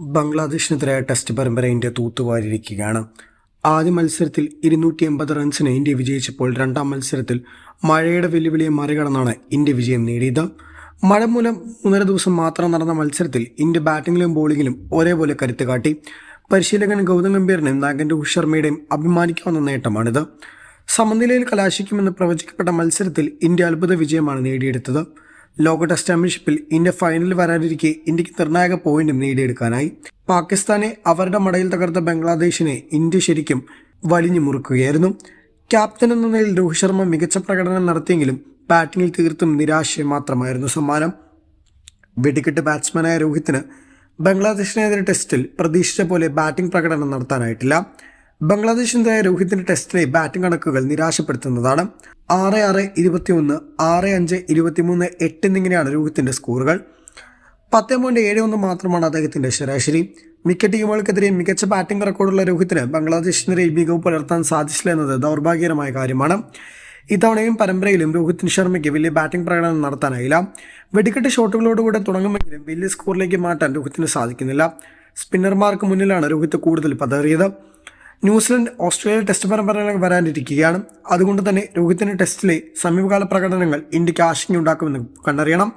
ബംഗ്ലാദേശിനെതിരായ test പരമ്പര India തൂത്തുവാരിയിരിക്കുകയാണ്. ആദ്യ മത്സരത്തിൽ ഇരുന്നൂറ്റി എൺപത് റൺസിന് ഇന്ത്യ വിജയിച്ചപ്പോൾ രണ്ടാം മത്സരത്തിൽ മഴയുടെ വെല്ലുവിളിയെ മറികടന്നാണ് ഇന്ത്യ വിജയം നേടിയത്. മഴ മൂലം മൂന്നര ദിവസം മാത്രം നടന്ന മത്സരത്തിൽ ഇന്ത്യ ബാറ്റിംഗിലും ബോളിംഗിലും ഒരേപോലെ കരുത്ത് കാട്ടി. പരിശീലകൻ ഗൗതം ഗംഭീറിന്റെയും നായകൻ രോഹിത് അഭിമാനിക്കാവുന്ന നേട്ടമാണിത്. സമനിലയിൽ കലാശിക്കുമെന്ന് പ്രവചിക്കപ്പെട്ട മത്സരത്തിൽ ഇന്ത്യ അത്ഭുത വിജയമാണ് നേടിയെടുത്തത്. ലോക ടെസ്റ്റ് ചാമ്പ്യൻഷിപ്പിൽ ഇന്ത്യ ഫൈനലിൽ വരാനിരിക്കെ ഇന്ത്യയ്ക്ക് നിർണായക പോയിന്റും നേടിയെടുക്കാനായി. പാകിസ്ഥാനെ അവരുടെ മടയിൽ തകർത്ത ബംഗ്ലാദേശിനെ ഇന്ത്യ ശരിക്കും വലിഞ്ഞു മുറുക്കുകയായിരുന്നു. ക്യാപ്റ്റൻ എന്ന നിലയിൽ രോഹിത് ശർമ്മ മികച്ച പ്രകടനം നടത്തിയെങ്കിലും ബാറ്റിംഗിൽ തീർത്തും നിരാശ മാത്രമായിരുന്നു സമ്മാനം. വെടിക്കെട്ട് ബാറ്റ്സ്മാനായ രോഹിത്തിന് ബംഗ്ലാദേശിനെതിരെ ടെസ്റ്റിൽ പ്രതീക്ഷിച്ച പോലെ ബാറ്റിംഗ് പ്രകടനം നടത്താനായിട്ടില്ല. ബംഗ്ലാദേശിനെതിരായ രോഹിത്തിന്റെ ടെസ്റ്റിലെ ബാറ്റിംഗ് കണക്കുകൾ നിരാശപ്പെടുത്തുന്നതാണ്. ആറ് ആറ് ഇരുപത്തിയൊന്ന് ആറ് അഞ്ച് ഇരുപത്തിമൂന്ന് എട്ട് എന്നിങ്ങനെയാണ് രോഹിത്തിന്റെ സ്കോറുകൾ. പത്ത് പോയിന്റ് ഏഴ് ഒന്ന് മാത്രമാണ് അദ്ദേഹത്തിന്റെ ശരാശരി. മിക്ക ടീമുകൾക്കെതിരെ മികച്ച ബാറ്റിംഗ് റെക്കോർഡുള്ള രോഹിത്തിന് ബംഗ്ലാദേശിനെതിരെ മികവ് പുലർത്താൻ സാധിച്ചില്ല എന്നത് ദൗർഭാഗ്യകരമായ കാര്യമാണ്. ഇത്തവണയും പരമ്പരയിലും രോഹിത് ശർമ്മയ്ക്ക് വലിയ ബാറ്റിംഗ് പ്രകടനം നടത്താനായില്ല. വെടിക്കെട്ട് ഷോട്ടുകളോടുകൂടെ തുടങ്ങുമെങ്കിലും വലിയ സ്കോറിലേക്ക് മാറ്റാൻ രോഹിത്തിന് സാധിക്കുന്നില്ല. സ്പിന്നർമാർക്ക് മുന്നിലാണ് രോഹിത് കൂടുതൽ പതറിയത്. ന്യൂസിലൻഡ് ഓസ്ട്രേലിയ ടെസ്റ്റ് പരമ്പരകൾ വരാനിരിക്കുകയാണ്. അതുകൊണ്ട് തന്നെ രോഹിത്തിന്റെ ടെസ്റ്റിലെ സമീപകാല പ്രകടനങ്ങൾ ഇന്ത്യയ്ക്ക് ആശങ്കയുണ്ടാക്കുമെന്ന് കണ്ടറിയണം.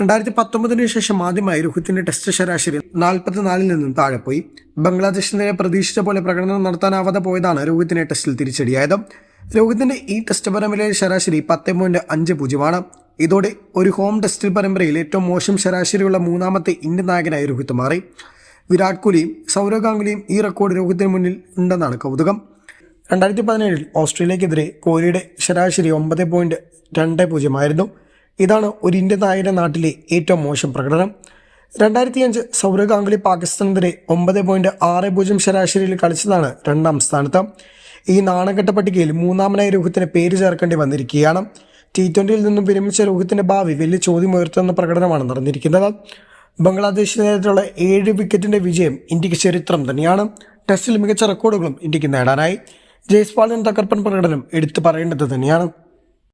രണ്ടായിരത്തി പത്തൊമ്പതിന് ശേഷം ആദ്യമായി രോഹിത്തിന്റെ ടെസ്റ്റ് ശരാശരി നാൽപ്പത്തിനാലിൽ നിന്നും താഴെ പോയി. ബംഗ്ലാദേശിനെതിരെ പ്രതീക്ഷിച്ച പോലെ പ്രകടനം നടത്താനാവാതെ പോയതാണ് രോഹിത്തിനെ ടെസ്റ്റിൽ തിരിച്ചടിയായത്. രോഹിത്തിന്റെ ഈ ടെസ്റ്റ് പരമ്പരയിലെ ശരാശരി പത്ത് പോയിന്റ് അഞ്ച് പൂജ്യമാണ്. ഇതോടെ ഒരു ഹോം ടെസ്റ്റിൽ പരമ്പരയിൽ ഏറ്റവും മോശം ശരാശരിയുള്ള മൂന്നാമത്തെ ഇന്ത്യൻ നായകനായി രോഹിത് മാറി. വിരാട് കോഹ്ലിയും സൗരവ് ഗാംഗുലിയും ഈ റെക്കോർഡ് രോഹിത്തിന് മുന്നിൽ ഉണ്ടെന്നാണ് കൗതുകം. രണ്ടായിരത്തി പതിനേഴിൽ ഓസ്ട്രേലിയക്കെതിരെ കോഹ്ലിയുടെ ശരാശരി ഒമ്പത് പോയിന്റ് രണ്ട് പൂജ്യമായിരുന്നു ഇതാണ് ഒരു ഇന്ത്യൻ നായകന്റെ നാട്ടിലെ ഏറ്റവും മോശം പ്രകടനം. രണ്ടായിരത്തി അഞ്ച് സൗരവ് ഗാംഗുലി പാകിസ്ഥാനെതിരെ ഒമ്പത് പോയിന്റ് ആറ് പൂജ്യം ശരാശരിയിൽ കളിച്ചതാണ് രണ്ടാം സ്ഥാനത്ത്. ഈ നാണക്കെട്ട പട്ടികയിൽ മൂന്നാമനായി രോഹിത്തിന് പേര് ചേർക്കേണ്ടി വന്നിരിക്കുകയാണ്. ടി ട്വന്റിയിൽ നിന്നും വിരമിച്ച രൂഹത്തിന്റെ ഭാവി വലിയ ചോദ്യം ഉയർത്തുന്ന പ്രകടനമാണ് നടന്നിരിക്കുന്നത്. ബംഗ്ലാദേശിനെതിരെയുള്ള ഏഴ് വിക്കറ്റിന്റെ വിജയം ഇന്ത്യയ്ക്ക് ചരിത്രം തന്നെയാണ്. ടെസ്റ്റിൽ മികച്ച റെക്കോർഡുകളും ഇന്ത്യയ്ക്ക് നേടാനായി. ജയ്സ്വാളിന്റെ തകർപ്പൻ പ്രകടനം എടുത്തു പറയേണ്ടത് തന്നെയാണ്.